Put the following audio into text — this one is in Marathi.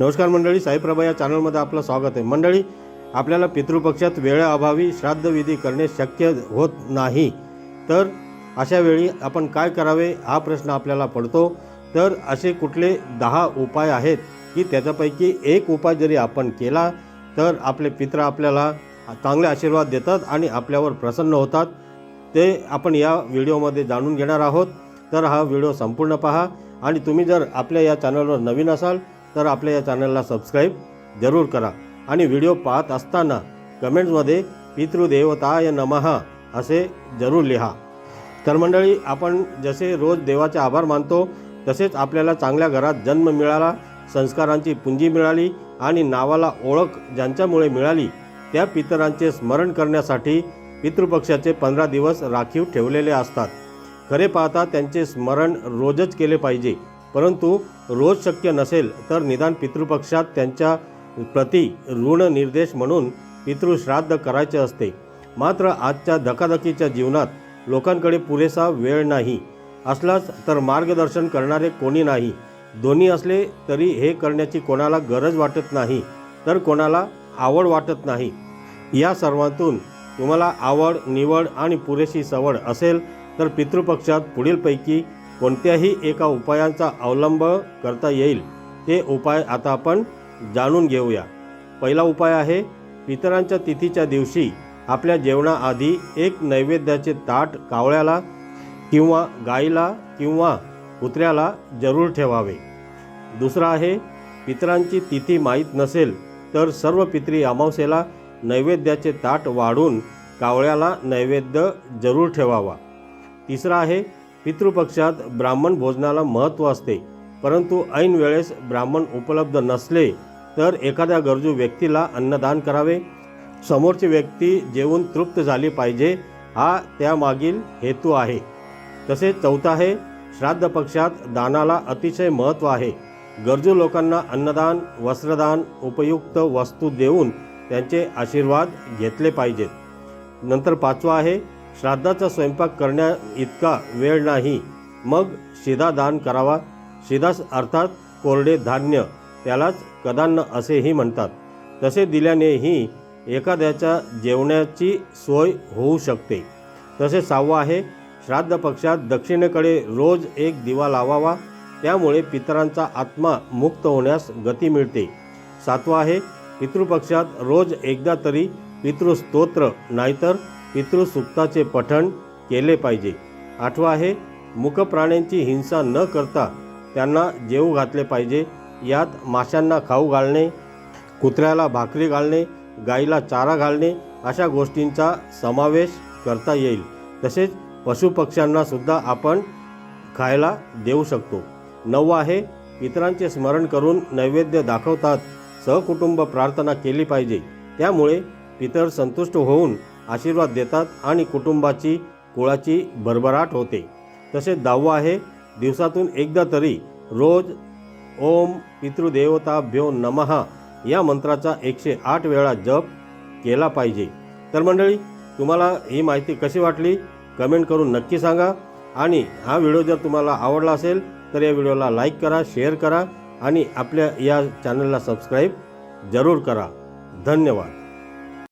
नमस्कार मंडळी साईप्रभा या चॅनलमध्ये आपलं स्वागत आहे. मंडळी आपल्याला पितृपक्षात वेळेअभावी श्राद्धविधी करणे शक्य होत नाही. तर अशा वेळी आपण काय करावे हा प्रश्न आपल्याला पडतो. तर असे कुठले दहा उपाय आहेत की त्याच्यापैकी एक उपाय जरी आपण केला तर आपले पित्र आपल्याला चांगले आशीर्वाद देतात आणि आपल्यावर प्रसन्न होतात. ते आपण या व्हिडिओमध्ये जाणून घेणार आहोत. तर हा व्हिडिओ संपूर्ण पहा आणि तुम्ही जर आपल्या या चॅनलवर नवीन असाल तर आपल्या या चॅनलला सबस्क्राईब जरूर करा आणि व्हिडिओ पाहत असताना कमेंट्समध्ये पितृदेवताय नमहा असे जरूर लिहा. तर मंडळी आपण जसे रोज देवाचे आभार मानतो तसेच आपल्याला चांगल्या घरात जन्म मिळाला संस्कारांची पुंजी मिळाली आणि नावाला ओळख ज्यांच्यामुळे मिळाली त्या पितरांचे स्मरण करण्यासाठी पितृपक्षाचे पंधरा दिवस राखीव ठेवलेले असतात. खरे पाहता त्यांचे स्मरण रोजच केले पाहिजे. परंतु रोज शक्य नसेल तर निदान पितृपक्षात त्यांच्या प्रति ऋण निर्देश म्हणून पितृश्राद्ध करायचे असते. मात्र आजच्या धकाधकीच्या जीवनात लोकांकडे पुरेसा वेळ नाही. असलाच तर मार्गदर्शन करणारे कोणी नाही. दोन्ही असले तरी हे करण्याची कोणाला गरज वाटत नाही तर कोणाला आवड वाटत नाही. या सर्वांतून तुम्हाला आवड निवड आणि पुरेशी सवड असेल तर पितृपक्षात पुढीलपैकी कोणत्याही एका उपायांचा अवलंब करता येईल ते उपाय आता आपण जाणून घेऊया. पहिला उपाय आहे पितरांच्या तिथीच्या दिवशी आपल्या जेवणाआधी एक नैवेद्याचे ताट कावळ्याला किंवा गाईला किंवा कुत्र्याला जरूर ठेवावे. दुसरा आहे पितरांची तिथी माहीत नसेल तर सर्व पितरी अमावस्येला नैवेद्याचे ताट वाढून कावळ्याला नैवेद्य जरूर ठेवावा. तिसरा आहे पितृपक्षात ब्राह्मण भोजनाला महत्त्व असते परंतु ऐन वेळेस ब्राह्मण उपलब्ध नसले तर एखाद्या गरजू व्यक्तीला अन्नदान करावे. समोरची व्यक्ती जेवून तृप्त झाली पाहिजे हा त्यामागील हेतू आहे. तसेच चौथा आहे श्राद्ध पक्षात दानाला अतिशय महत्त्व आहे. गरजू लोकांना अन्नदान वस्त्रदान उपयुक्त वस्तू देऊन त्यांचे आशीर्वाद घेतले पाहिजेत. नंतर पाचवा आहे श्राद्धाचा स्वयंपाक करण्या इतका वेळ नाही. मग शिधा दान करावा. शिधास अर्थात कोरडे धान्य त्यालाच कदान्न असेही म्हणतात. तसे दिल्यानेही एखाद्याच्या जेवण्याची सोय होऊ शकते. तसे सहावं आहे. श्राद्ध पक्षात दक्षिणेकडे रोज एक दिवा लावावा. त्यामुळे पितरांचा आत्मा मुक्त होण्यास गती मिळते. सातवा आहे. पितृपक्षात रोज एकदा तरी पितृस्तोत्र नाहीतर पितृसुक्ताचे पठण केले पाहिजे. आठवा आहे मुकप्राण्यांची हिंसा न करता त्यांना जेवू घातले पाहिजे. यात माशांना खाऊ घालणे कुत्र्याला भाकरी घालणे गाईला चारा घालणे अशा गोष्टींचा समावेश करता येईल. तसेच पशुपक्ष्यांनासुद्धा आपण खायला देऊ शकतो. नववा आहे पितरांचे स्मरण करून नैवेद्य दाखवतात. सहकुटुंब प्रार्थना केली पाहिजे. त्यामुळे पितर संतुष्ट होऊन आशीर्वाद देतात आणि कुटुंबाची कुळाची भरभराट होते. तसे दहावं आहे दिवसातून एकदा तरी रोज ओम पितृदेवताभ्यो नमः या मंत्राचा एकशे आठ वेळा जप केला पाहिजे. तर मंडळी तुम्हाला ही माहिती कशी वाटली? कमेंट करून नक्की सांगा आणि हा व्हिडिओ जर तुम्हाला आवडला असेल तर या व्हिडिओला लाईक करा शेअर करा आणि आपल्या या चॅनलला सबस्क्राईब जरूर करा. धन्यवाद.